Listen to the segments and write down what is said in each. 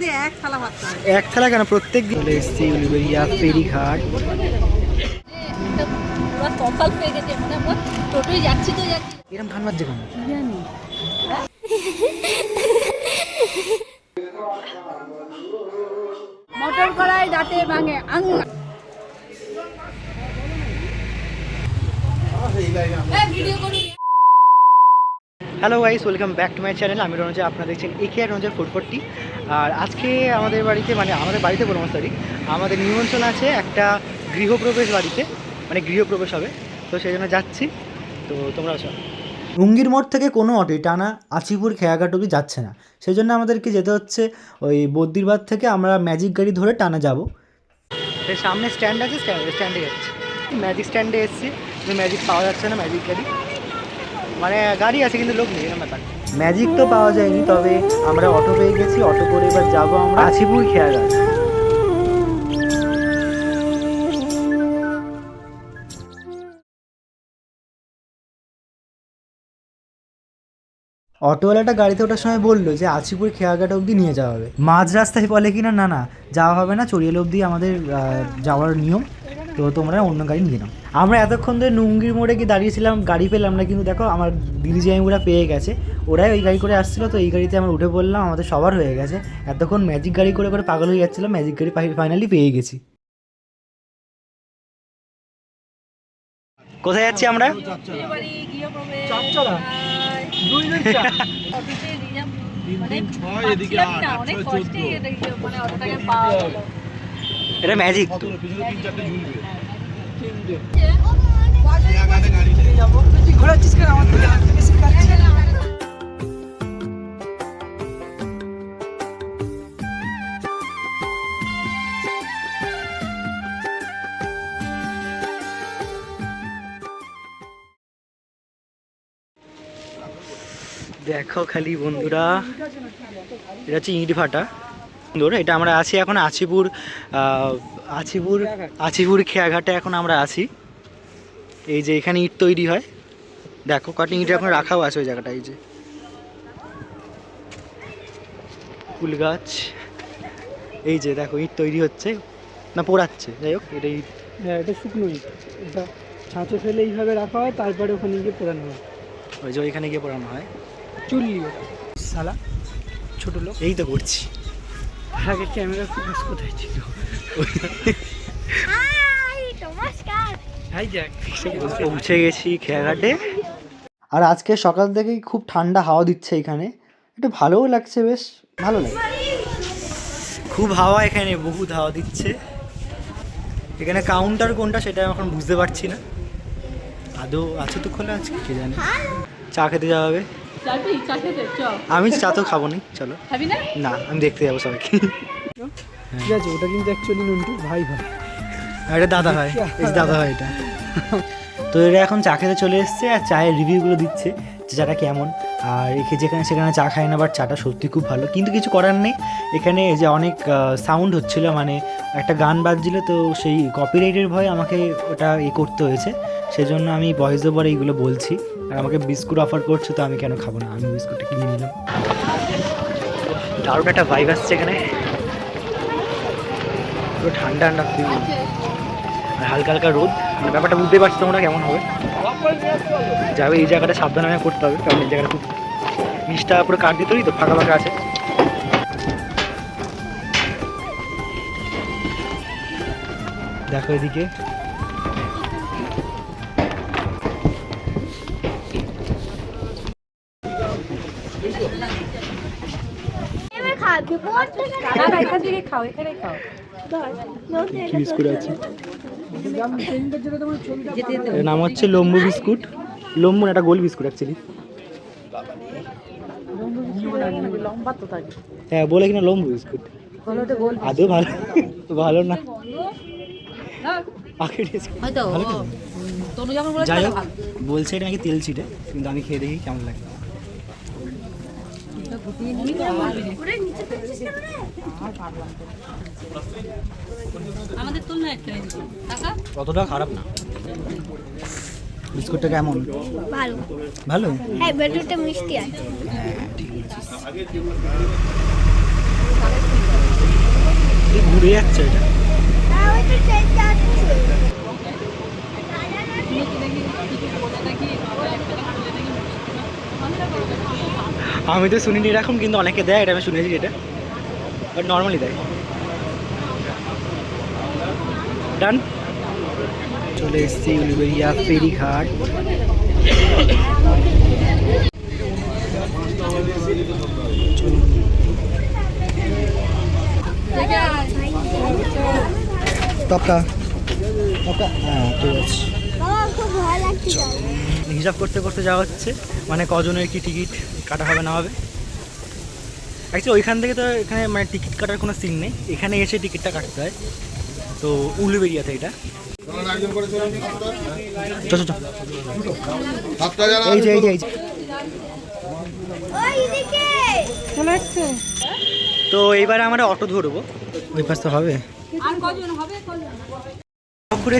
দিয়ে এক থালা কেন? প্রত্যেক দিন চলে এসেছি উলুবেরিয়া ফেরিঘাট। এরকম বাজছে কেন? মটর কড়াই দাঁতে ভাঙে আং ভিডিও করুন। Hello guys welcome back to my channel আমি রঞ্জয় আপনারা দেখছেন একে আর রঞ্জয় ফুড ফোরটি আর আজকে আমাদের বাড়িতে মানে আমাদের বাড়িতে বলব সরি আমাদের নিমন্ত্রণ আছে একটা গৃহপ্রবেশ বাড়িতে মানে গৃহপ্রবেশ হবে। তো সেই জন্য যাচ্ছি। তো তোমরা আসো। রুঙ্গির মোড় থেকে কোনো অটোই টানা আচিপুর খেয়াঘাট অবধি যাচ্ছে না। সেই জন্য আমাদেরকে যেতে হচ্ছে ওই বদ্দিরবাদ থেকে আমরা ম্যাজিক গাড়ি ধরে টানা যাব। সামনে স্ট্যান্ড আছে স্ট্যান্ডে যাচ্ছি। ম্যাজিক স্ট্যান্ডে এসেছি। ম্যাজিক পাওয়া যাচ্ছে না ম্যাজিক গাড়ি। মানে গাড়ি আছে কিন্তু লোক নেই এরকম ব্যাপার। ম্যাজিক তো পাওয়া যায়নি তবে আমরা অটো পেয়ে গেছি অটো করে এবার যাব আমরা। আছিপুর খেয়াঘাট অটোওয়ালাটা গাড়িতে ওঠার সময় বলল যে আছিপুর খেয়াঘাট অবধি নিয়ে যাওয়া হবে। মাঝ রাস্তায় বলে কিনা না না যাওয়া হবে না চড়িয়াল অবধি আমাদের যাওয়ার নিয়ম। তো তোমরা অন্য গাড়ি নিয়ে নাও। আমরা এতক্ষণ ধরে নুঙ্গির মোড়ে গিয়ে দাঁড়িয়েছিলাম গাড়ি পেলাম না কিন্তু দেখো আমার দিদি জাইমুরা পেয়ে গেছে। ওরাই ওই গাড়ি করে আসছিল তো এই গাড়িতে আমরা উঠে পড়লাম আমাদের সবার হয়ে গেছে। এতক্ষণ ম্যাজিক গাড়ি করে করে পাগল হয়ে যাচ্ছিলাম ম্যাজিক গাড়ি ফাইনালি পেয়ে গেছি। কোথায় যাচ্ছি আমরা? মানে অনেক কষ্টে মানে পাওয়া এটা ম্যাজিক ঘোরাচ্ছিস কেন আমার দেখো খালি বন্ধুরা এটা হচ্ছে ইট ভাটা। সুন্দর এটা আমরা আছি এখন আছিপুর আছিপুর আছিপুর খেয়াঘাটে এখন আমরা আছি। এই যে এখানে ইট তৈরি হয়। দেখো কটি ইট এখন রাখাও আছে ওই জায়গাটা এই যে। ফুল গাছ। এই যে দেখো ইট তৈরি হচ্ছে। না পোড়াচ্ছে। যাই হোক এটা ইট। হ্যাঁ এটা শুকনো ইট। এটা ছাঁচে ফেলে এইভাবে রাখা হয় তারপরে ওখানে গিয়ে পোড়ানো হয়। ওই যে ওইখানে গিয়ে পোড়ানো হয়। চুল্লি সালা ছোটো লোক। এই তো করছি। আগে ক্যামেরা ফোকাস কোথায় ছিল? পৌঁছে গেছি খেয়াঘাটে। আর আজকে সকাল থেকেই খুব ঠান্ডা হাওয়া দিচ্ছে এখানে। একটু ভালোও লাগছে বেশ ভালো লাগে খুব হাওয়া এখানে বহুত হাওয়া দিচ্ছে। এখানে কাউন্টার কোনটা সেটা এখন বুঝতে পারছি না। আদৌ আছে তো খোলা আজকে কে জানে। চা খেতে যাওয়া হবে। আমি চা তো খাব না চলো। না? না আমি দেখতে যাব সবাইকে। ঠিক আছে ওটা কিন্তু অ্যাকচুয়ালি নন্টুর ভাই ভাই। এটা দাদা ভাই এই দাদা ভাই এটা। তো এরা এখন চা খেতে চলে এসছে আর চায়ের রিভিউগুলো দিচ্ছে যে চাটা কেমন। আর এখে যেখানে সেখানে চা খায় না বাট চাটা সত্যি খুব ভালো। কিন্তু কিছু করার নেই। এখানে যে অনেক সাউন্ড হচ্ছিল মানে একটা গান বাজছিল তো সেই কপিরাইটের ভয়ে আমাকে ওটা এ করতে হয়েছে। সেজন্য আমি ভয়েস ওভার এইগুলো বলছি। আর আমাকে বিস্কুট অফার করছে, তো আমি কেন খাব না? আমি বিস্কুটটা কিনে নিলাম। দারুণ একটা ভাইব আসছে এখানে। পুরো ঠান্ডা ঠান্ডা ফিল আর হালকা হালকা রোদ। মানে ব্যাপারটা বুঝতে পারছি তোমরা কেমন হবে। যাবে এই জায়গাটা সাবধানে করতে হবে, কারণ এই জায়গাটা খুব নিচটা পুরো কাট দিতেই তো, ফাঁকা ফাঁকা আছে। দেখো এদিকে। এখান থেকে খাও এখানে খাও। বিস্কুট আছে। এর নাম হচ্ছে লম্বু বিস্কুট। লম্বু না একটা গোল বিস্কুট অ্যাকচুয়ালি লম্বা তো থাকে হ্যাঁ বলে কিনা লম্বু বিস্কুট। আদৌ ভালো ভালো না। যাই হোক বলছে এটা নাকি তেল ছিটে কিন্তু আমি খেয়ে দেখি কেমন লাগে। আমাদের তুলনায় একটা টাকা অতটা খারাপ না। বিস্কুটটা কেমন? ভালো। ভালো? হ্যাঁ মিষ্টি আছে। ডুবে যাচ্ছে এটা। আমি তো শুনিনি এরকম কিন্তু অনেকে দেয় এটা আমি শুনেছি এটা। বাট নর্মালি দেয়। ডান চলে এসেছি উলুবেরিয়া ফেরিঘাট। টপকা টপকা হ্যাঁ ঠিক আছে। হিসাব করতে করতে যাওয়া হচ্ছে। মানে কজনের কি টিকিট কাটা হবে না হবে। অ্যাকচুয়ালি ওইখান থেকে তো এখানে মানে টিকিট কাটার কোনো সিন নেই। এখানে এসে টিকিটটা কাটতে হয়। তো উলুবেরিয়াতে এটা। এই যে এই যে এই যে। তো এইবারে আমরা অটো ধরবো। ওই পাশ তো হবে।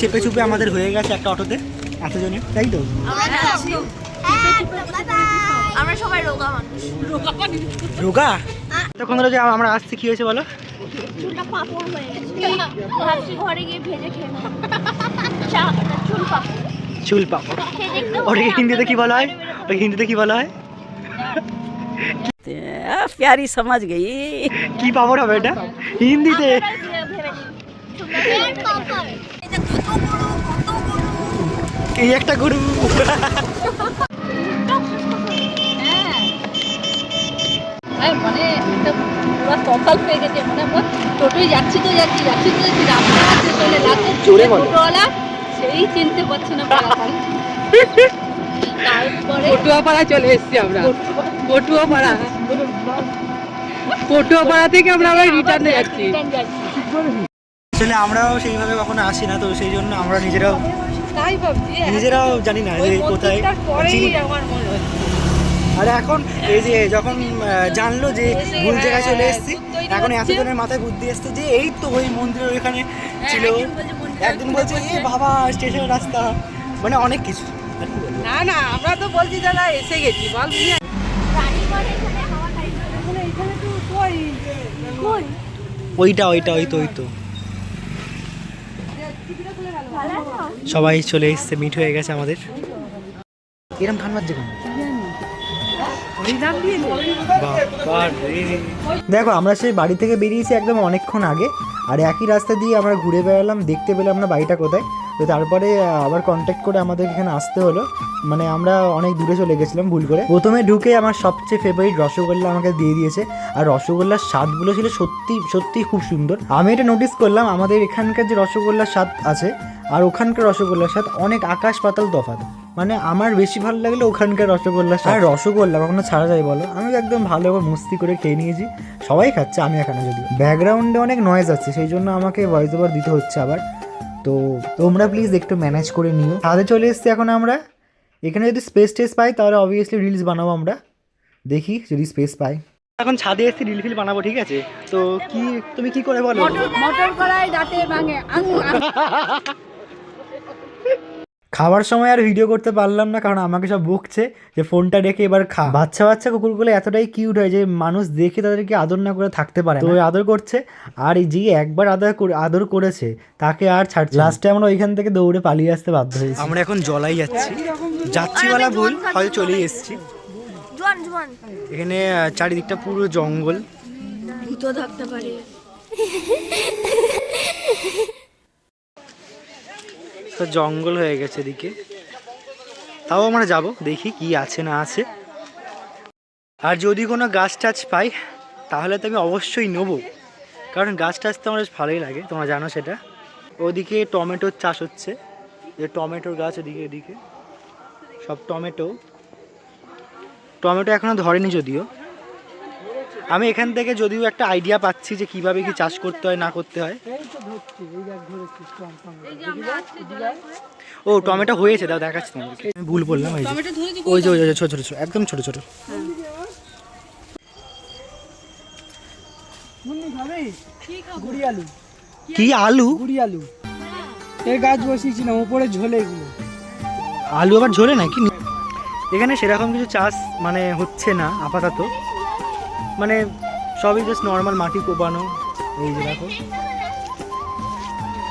চেপে চুপে আমাদের হয়ে গেছে একটা অটোতে। এতজনে? তাই তো? আমরা সবাই রোগা মানুষ। যে আমরা আসছি কি হয়েছে বলো? চুল পাপড়। ওটাকে হিন্দিতে কি বলা হয়? ওটাকে হিন্দিতে কি বলা হয়? প্যারি সমাজ গেই। কি পাপড় হবে এটা? হিন্দিতে? এই একটা গরু। হ্যাঁ মানে একটা পুরো সকাল হয়ে গেছে মানে আমরা টোটোয় যাচ্ছি তো যাচ্ছি যাচ্ছি তো যাচ্ছি রাস্তা আছে চলে রাতে জোরে টোটোওয়ালা সেই চিনতে পারছে না পাড়াপাড়ি তারপরে পটুয়াপাড়া চলে এসেছি আমরা। পটুয়াপাড়া। পটুয়াপাড়া থেকে আমরা আবার রিটার্নে যাচ্ছি। যাচ্ছি। আসলে আমরাও সেইভাবে কখনো আসি না তো সেই জন্য আমরা নিজেরাও তাই ভাবছি নিজেরাও জানি না যে কোথায় আমার মনে হচ্ছে। আর এখন এই যে যখন জানলো যে ভুল জায়গায় চলে এসেছি এখন এতজনের মাথায় বুদ্ধি এসছে যে এই তো ওই মন্দিরের ওইখানে ছিল। একদিন বলছে এ বাবা স্টেশনের রাস্তা। মানে অনেক কিছু? না না আমরা তো বলছি দাদা এসে গেছি বল ওইটা ওইটা ওই তো ওই তো। সবাই চলে এসছে মিট হয়ে গেছে আমাদের। এরম দেখো, আমরা সেই বাড়ি থেকে বেরিয়েছি একদম অনেকক্ষণ আগে, আর একই রাস্তা দিয়ে আমরা ঘুরে বেড়ালাম, দেখতে পেলাম না বাড়িটা কোথায়। তো তারপরে আবার কন্ট্যাক্ট করে আমাদের এখানে আসতে হলো। মানে আমরা অনেক দূরে চলে গেছিলাম, ভুল করে। প্রথমে ঢুকে আমার সবচেয়ে ফেভারিট রসগোল্লা আমাকে দিয়ে দিয়েছে। আর রসগোল্লার স্বাদগুলো ছিল সত্যি সত্যি খুব সুন্দর। আমি এটা নোটিস করলাম, আমাদের এখানকার যে রসগোল্লার স্বাদ আছে আর ওখানকার রসগোল্লার স্বাদ অনেক আকাশ পাতাল তফাৎ। মানে আমার বেশি ভালো লাগল ওখানকার রসগোল্লা আর রসগোল্লা কখনো ছাড়া যায় বলো? আমি একদম ভালো করে মস্তি করে খেয়ে নিয়েছি। সবাই খাচ্ছে আমি এখানে যদি ব্যাকগ্রাউন্ডে অনেক নয়েজ আছে সেই জন্য আমাকে ভয়েস ওভার দিতে হচ্ছে আবার। তো তোমরা প্লিজ একটু ম্যানেজ করে নিও। ছাদে চলে এসছি এখন আমরা। এখানে যদি স্পেস টেস পাই তাহলে অবভিয়াসলি রিলস বানাবো আমরা। দেখি যদি স্পেস পাই। এখন ছাদে এসে রিল ফিল বানাবো ঠিক আছে? তো কি তুমি কি করে বলো? মোটর করাই দাঁতে ভাঙে। খাবার সময় আর ভিডিও করতে পারলাম না কারণ আমাকে সব বকছে যে ফোনটা রেখে এবার খা। বাচ্চা বাচ্চা কুকুরগুলো এতটাই কিউট হয় যে মানুষ দেখে তাদেরকে আদর না করে থাকতে পারে না। তো ওই আদর করছে আর এই যে একবার আদর করে- আদর করেছে তাকে আর ছাড়ছে লাস্টে আমরা ওইখান থেকে দৌড়ে পালিয়ে আসতে বাধ্য হয়েছি। আমরা এখন জলাই যাচ্ছি। যাচ্ছি বলা ভুল হয়তো চলেই এসেছি। এখানে চারিদিকটা পুরো জঙ্গল। থাকতে পারে। তো জঙ্গল হয়ে গেছে এদিকে। তাও আমরা যাব, দেখি কি আছে না আছে। আর যদি কোনো গাছ টাছ পাই, তাহলে তো আমি অবশ্যই নেব। কারণ গাছ টাছ তো আমার বেশ ভালোই লাগে, তোমরা জানো সেটা। ওদিকে টমেটোর চাষ হচ্ছে। যে টমেটোর গাছ ওদিকে এদিকে। সব টমেটো। টমেটো এখনও ধরেনি যদিও। আমি এখান থেকে যদিও একটা আইডিয়া পাচ্ছি যে কীভাবে কি চাষ করতে হয় না করতে হয়। ও টমেটো হয়েছে দাও দেখাচ্ছি তোমাদেরকে। আমি ভুল বললাম ওই যে ওই যে ওই ছোট ছোট ছোট একদম ছোট ছোট। কি আলু। গুড়ি আলু। এই গাছ বসিয়েছিলাম ওপরে ঝোলে এগুলো। আলু আবার ঝরে নাকি? এখানে সেরকম কিছু চাষ মানে হচ্ছে না আপাতত। মানে সবই জাস্ট নর্মাল মাটি কোপানো। এই যে দেখো।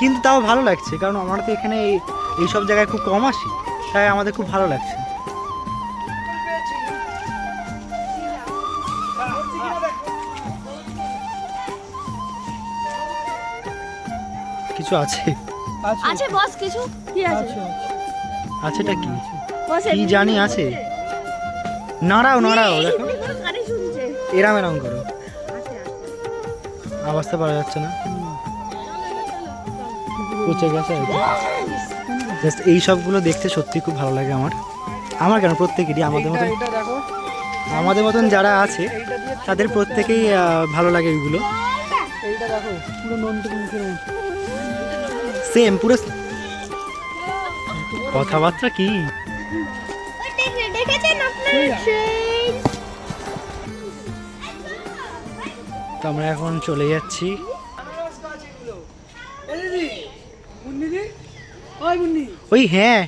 কিন্তু তাও ভালো লাগছে কারণ আমরা তো এখানে এই এইসব জায়গায় খুব কম আসি তাই আমাদের খুব ভালো লাগছে। কিছু আছে? আছে। বস কিছু? কি আছে? আচ্ছা আছেটা কি? বস। কি জানি আছে? নাড়াও নাড়াও দেখো। এরাম এরাম করো আওয়াজটা পাওয়া যাচ্ছে না? পচে গেছে জাস্ট এই সবগুলো দেখতে সত্যি খুব ভালো লাগে আমার। আমার কেন? প্রত্যেকেরই আমাদের মতন এটা আমাদের মতন যারা আছে তাদের প্রত্যেকেই ভালো লাগে এইগুলো পুরো সেম পুরো কথাবার্তা কি? দেখেছেন আপনার? তো আমরা এখন চলে যাচ্ছি। ওই হ্যাঁ।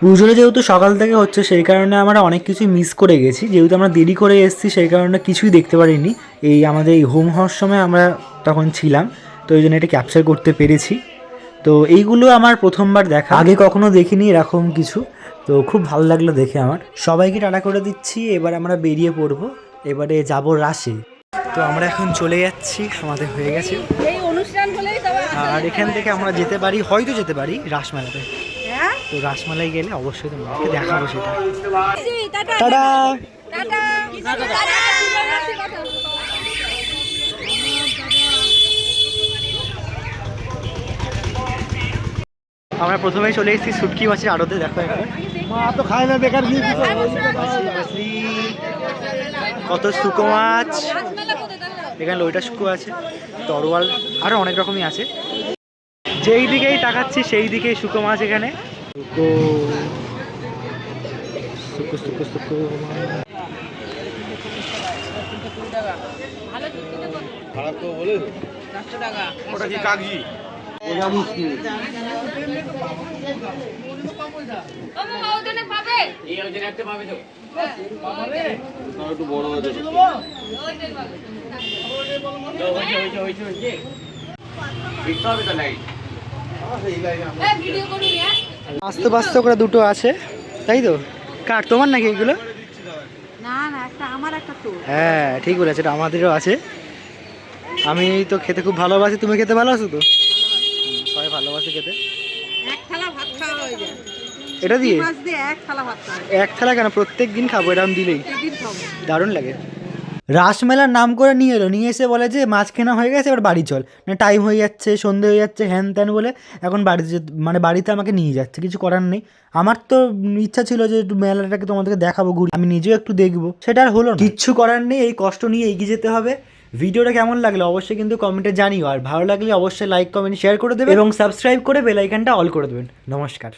পুজোটা যেহেতু সকাল থেকে হচ্ছে, সেই কারণে আমরা অনেক কিছু মিস করে গেছি। যেহেতু আমরা দেরি করে এসেছি, সেই কারণে কিছুই দেখতে পারিনি। এই আমাদের এই হোম হওয়ার সময় আমরা তখন ছিলাম, তো ওই জন্য এটা ক্যাপচার করতে পেরেছি। তো এইগুলো আমার প্রথমবার দেখা। আগে কখনো দেখিনি এরকম কিছু। তো খুব ভালো লাগল দেখে আমার। সবাইকে টাটা করে দিচ্ছি এবার আমরা বেরিয়ে পড়ব। এবারে যাব রাশে। তো আমরা এখন চলে যাচ্ছি আমাদের হয়ে গেছে। আর এখান থেকে আমরা যেতে পারি হয়তো যেতে পারি রাসমেলাতে। তো রাসমেলায় গেলে অবশ্যই তোমাকে দেখাবো সেটা। টাটা। আমরা প্রথমেই চলে এসেছি সুটকি মাছের আড়তে দেখো একবার মা তো খায় না বেকার কত শুকো মাছ। এখানে লইটা শুকো আছে তরোয়াল আরও অনেক রকমই আছে। যেই দিকেই তাকাচ্ছি সেই দিকেই শুকো মাছ এখানে। শুকো। শুকো শুকো শুকো আস্তে পাস্তে করে দুটো আছে তাই তো? কার তোমার নাকি এগুলো? না না একটা আমার একটা তোর। হ্যাঁ ঠিক বলেছে এটা আমাদেরও আছে। আমি তো খেতে খুব ভালোবাসি তুমি খেতে ভালোবাসো তো? সবাই ভালোবাসে খেতে এক থালা ভাত খাওয়া হয়ে যায় এটা দিয়ে? মাছ দিয়ে এক থালা ভাত খাওয়া এক থালা কেন? প্রত্যেক দিন খাব এরকম দিলেই। দারুণ লাগে। রাসমেলার নাম করে নিয়ে এলো নিয়ে এসে বলে যে মাছ কেনা হয়ে গেছে এবার বাড়ি চল। না টাইম হয়ে যাচ্ছে সন্ধে হয়ে যাচ্ছে হ্যান ত্যান বলে এখন বাড়িতে মানে বাড়িতে আমাকে নিয়ে যাচ্ছে কিছু করার নেই। আমার তো ইচ্ছা ছিল যে একটু মেলাটাকে তোমাদেরকে দেখাবো ঘুরি। আমি নিজেও একটু দেখব। সেটা আর হলো না। কিচ্ছু করার নেই এই কষ্ট নিয়ে এগিয়ে যেতে হবে। ভিডিওটা কেমন লাগল অবশ্যই কিন্তু কমেন্টে জানিও। আর ভালো লাগলে অবশ্যই লাইক কমেন্ট শেয়ার করে দেবে এবং সাবস্ক্রাইব করে বেল আইকনটা অল করে দেবেন। নমস্কার।